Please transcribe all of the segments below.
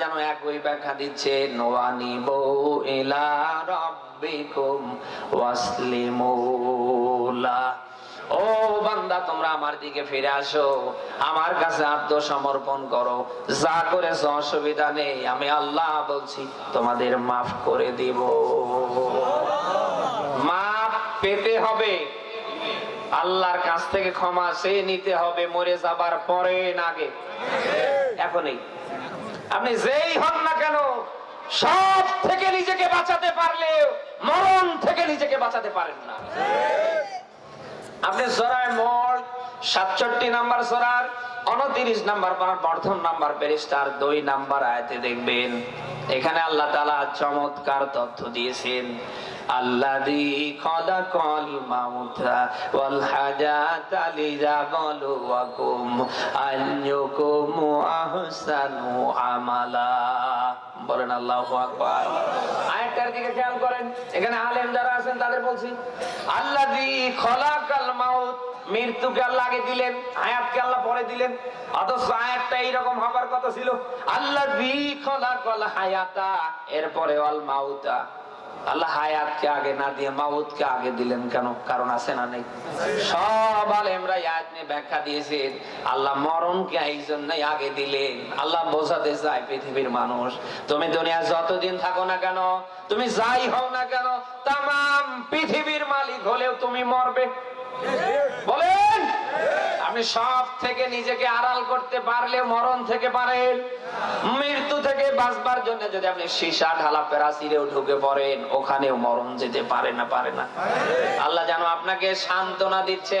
যেন একই ব্যাখ্যা দিচ্ছে রাব্বিকুম ওয়াসলিমুলা ও বান্দা, তোমরা আমার দিকে ফিরে আসো, আমার কাছে আত্মসমর্পণ করো। যা করেছ অসুবিধা নেই, আমি আল্লাহ বলছি, তোমাদের মাফ করে দিব। মাফ পেতে হবে। আল্লাহর কাছ থেকে ক্ষমা সে নিতে হবে, মরে যাবার পরে না আগে এখনই আপনি যেই হন না কেন, সব থেকে নিজেকে বাঁচাতে পারলে, মরণ থেকে নিজেকে বাঁচাতে পারেন না। আপনি জরায় মোড় সাতষট্টি নাম্বার সরার, উনত্রিশ নাম্বার প্রথম নাম্বার পেরিস্টার দুই নাম্বার আয়তে দেখবেন। এখানে আল্লাহ তালা চমৎকার তথ্য দিয়েছেন। এখানে আলেম যারা আছেন তাদের মাউত মৃত্যুকে আল্লাহ আগে দিলেন হায়াতকে আল্লাহ পরে দিলেন। অথচ আয়াতটা এইরকম হবার কথা ছিল খালাকাল হায়াতা এরপরে ওয়াল মাউতা। আল্লাহ হায়াতকে আগে না দিয়ে মাউতকে আগে দিলেন কেন? কারণ আছে না নেই। সব আলেমরা আয়াত নিয়ে ব্যাখ্যা দিয়েছেন আল্লাহ মরণকে এই জন্যই আগে দিলেন। আল্লাহ বোঝাতে চায় পৃথিবীর মানুষ। তুমি দুনিয়া যতদিন থাকো না কেন, তুমি যাই হও না কেন তাম পৃথিবীর মালিক হলেও তুমি মরবে। আপনি সব থেকে নিজেকে আড়াল করতে পারলে মরণ থেকে পারেন। মৃত্যু থেকে বাঁচবার জন্য যদি আপনি সীসা ঢালা পেরাসিরেও ঢুকে পড়েন, ওখানেও মরণ যেতে পারে না পারে না। আল্লাহ যেন আপনাকে সান্ত্বনা দিচ্ছে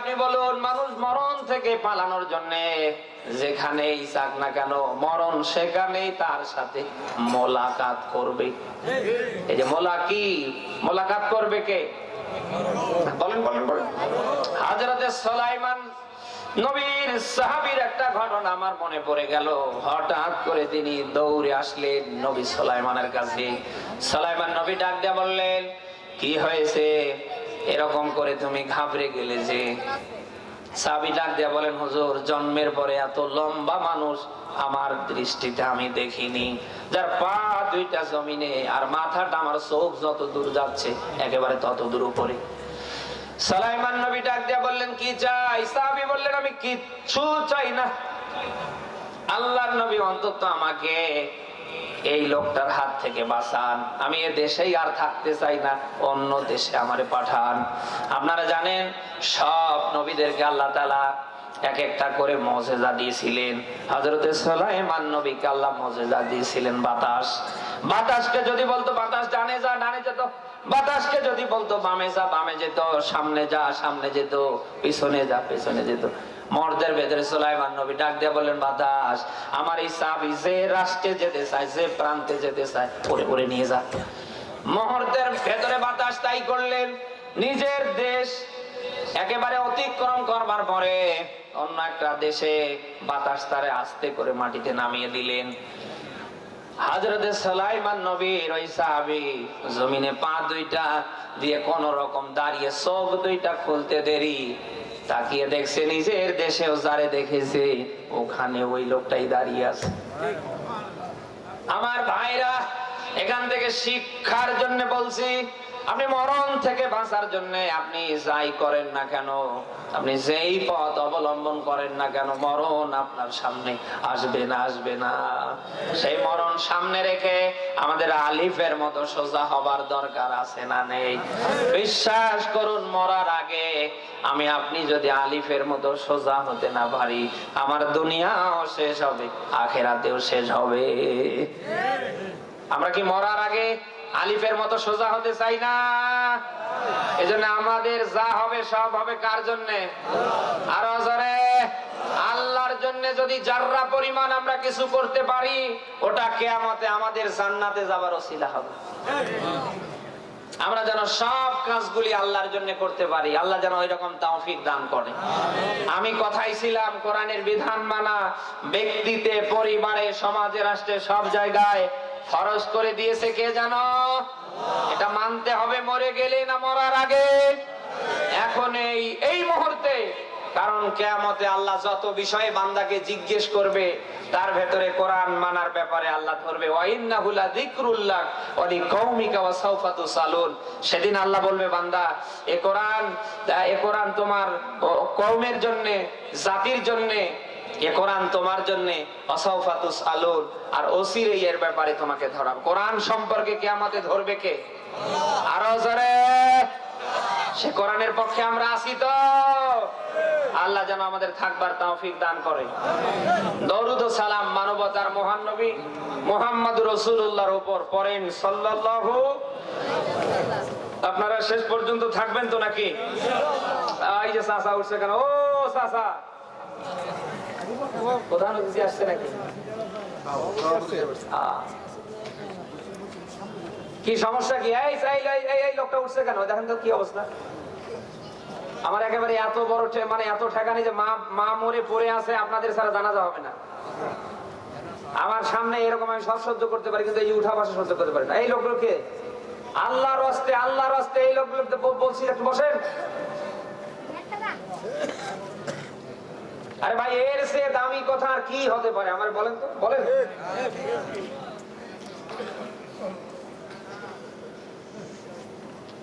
আপনি বলুন, মানুষ মরণ থেকে পালানোর জন্য যেখানেই চাক না কেন, মরণ সেখানেই তার সাথে মোলাকাত করবে। এই যে মোলা কি? মোলাকাত করবে কে? বলেন বলেন বলেন। হাজরতে সোলাইমান নবীর সাহাবীর একটা ঘটনা আমার মনে পড়ে গেল। হঠাৎ করে তিনি দৌড়ে আসলেন নবী সোলাইমানের কাছে। সোলাইমান নবী ডাক দিয়ে বললেন, কি হয়েছে? এরকম করে তুমি ঘাবড়ে গেলে যে সাবি ডাক দিয়া বলেন, হুজুর, জন্মের পরে এত লম্বা মানুষ, আমার দৃষ্টিতে আমি দেখিনি। যার পা দুইটা জমিনে আর মাথাটা আমার চোখ যত দূর যাচ্ছে, একেবারে তত দূর উপরে। সালাইমান নবী ডাক দিয়া বললেন, কি চাই? সাহাবী বললেন, আমি কিচ্ছু চাই না। আল্লাহর নবী অন্তত আমাকে এই লোকটার হাত থেকে বাঁচান। আমি এ দেশেই আর থাকতে চাই না, অন্য দেশে আমারে পাঠান। আপনারা জানেন, সব নবীদেরকে আল্লাহ তালা এক একটা করে মজেজা দিয়েছিলেন। হজরতে সোলাইমান নবীকে আল্লাহ মজেজা দিয়েছিলেন বাতাস। বাতাসকে যদি বলতো, বাতাস ডানে যা, ডানে যেত বাতাসকে যদি বলতো, বামে যা, বামে যেত, সামনে যা, সামনে যেত, পিছনে যা, পিছনে যেত। মর্দের ভেতরে সোলাইমান নবী ডাক দিয়ে বললেন বাতাস আমার এই চাবি যে রাষ্ট্রে যেতে চায়, যে প্রান্তে যেতে চায় পরে পরে নিয়ে যা। মহর্তের ভেতরে বাতাস তাই করলেন, নিজের দেশ একেবারে অতিক্রম করবার পরে অন্য একটা দেশে বাতাস তারে আস্তে করে মাটিতে নামিয়ে দিলেন। হাজরতে সালাইমান নবীর ওই সাহাবি জমিনে পা দুইটা দিয়ে কোন রকম দাঁড়িয়ে চোখ দুইটা খুলতে দেরি তাকিয়ে দেখছে, নিজের দেশেও যারে দেখেছে, ওখানে ওই লোকটাই দাঁড়িয়ে আছে। আমার ভাইরা এখান থেকে শিক্ষার জন্য বলছি আপনি মরণ থেকে বাঁচার জন্য আপনি যাই করেন না কেন? আপনি যেই পথ অবলম্বন করেন না কেন? মরণ আপনার সামনে আসবে না আসবে না। সেই মরণ সামনে রেখে আমাদের আলিফের মতো সোজা হবার দরকার আছে না নেই? বিশ্বাস করুন, মরার আগে আমি আপনি যদি আলিফের মতো সোজা হতে না পারি, আমার দুনিয়াও শেষ হবে, আখেরাতেও শেষ হবে। আমরা কি মরার আগে আলিফের মতো সোজা হতে চাই না। এজন্য আমাদের যা হবে সব হবে কার জন্যে? আরও জোরে। আল্লাহর জন্য যদি যার্রা পরিমাণ আমরা কিছু করতে পারি, ওটা কেয়ামতে আমাদের জান্নাতে যাবার ওসিলা হবে। আমরা যেন সব কাজগুলি আল্লাহর জন্য করতে পারি। আল্লাহ যেন ওই রকম তৌফিক দান করে। আমি কথাই ছিলাম, কোরআনের বিধান মানা, ব্যক্তিতে, পরিবারে, সমাজে, রাষ্ট্রে, সব জায়গায় ফরজ করে দিয়েছে কে জানো? এটা মানতে হবে মরে গেলে না মরার আগে। এখন এই এই মুহূর্তে, কারণ কেয়ামতে আল্লাহ যত বিষয়ে বান্দাকে জিজ্ঞেস করবে, তার ভেতরে কোরআন মানার ব্যাপারে আল্লাহ ধরবে। সেদিন আল্লাহ বলবে, বান্দা, এ কোরআন এ কোরআন তোমার কওমের জন্য, জাতির জন্য তোমার জন্য আর কোরআন সম্পর্কে ধরবে কে? পক্ষে আমরা আল্লাহ যেন আমাদের থাকবার তৌফিক দান করে। দরুদ সালাম মানবতার মহান নবী মোহাম্মদ রসুল্লাহর উপর পড়েন সাল্লাল্লাহু আপনারা শেষ পর্যন্ত থাকবেন তো নাকি? এই যে উঠছে কেন? ও প্রধান অতিথি আসছে নাকি? কি সমস্যা কি? লোকটা উঠছে কেন? দেখেন তো কি অবস্থা। আমার একেবারে এত বড় মানে এত ঠেকানি যে মা মা মরে পড়ে আছে, আপনাদের ছাড়া জানাজা হবে না। আমার সামনে এরকম আমি সব সহ্য করতে পারি, কিন্তু এই উঠা বসা সহ্য করতে পারি না। এই লোকগুলোকে আল্লাহর আল্লাহর এই লোকগুলোকে বলছি, একটু বসেন। আরে ভাই, এর সে দামি কথা আর কি হতে পারে? আমার বলেন তো, বলেন।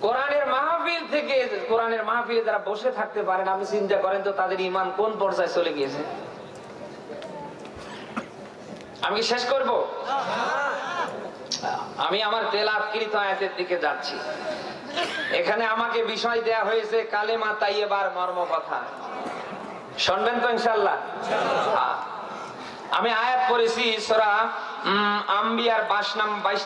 কোরআনের মাহফিল থেকে, কোরআনের মাহফিলে যারা বসে থাকতে পারেন আপনি চিন্তা করেন তো, তাদের ইমান কোন পর্যায়ে চলে গিয়েছে? আমি কি শেষ করব? আমি আমার তেলাকৃত আয়াতের দিকে যাচ্ছি। এখানে আমাকে বিষয় দেয়া হয়েছে, কালেমা তাইয়েবার মর্ম কথা শুনবেন তো ইনশাল্লাহ। আমি আয়াত করেছি সরা আম্বিয়ার বাস নাম বাইশ